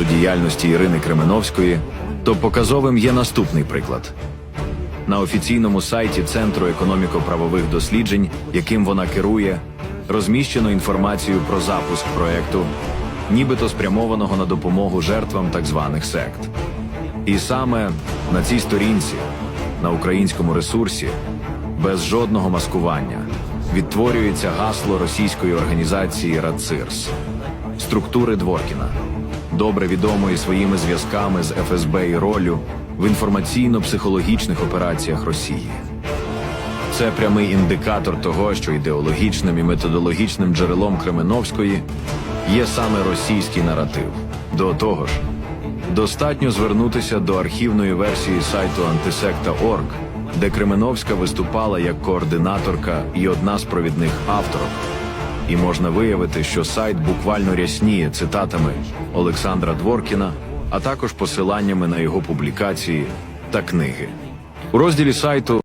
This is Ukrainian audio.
аналізу діяльності Ірини Кременовської, то показовим є наступний приклад. На офіційному сайті Центру економіко-правових досліджень, яким вона керує, розміщено інформацію про запуск проекту, нібито спрямованого на допомогу жертвам так званих сект. І саме на цій сторінці, на українському ресурсі, без жодного маскування, відтворюється гасло російської організації РАЦИРС, структури Дворкіна, добре відомої своїми зв'язками з ФСБ і роллю в інформаційно-психологічних операціях Росії. Це прямий індикатор того, що ідеологічним і методологічним джерелом Кременовської є саме російський наратив. До того ж, достатньо звернутися до архівної версії сайту антисекта.орг, де Кременовська виступала як координаторка і одна з провідних авторок. І можна виявити, що сайт буквально рясніє цитатами Олександра Дворкіна, а також посиланнями на його публікації та книги. У розділі сайту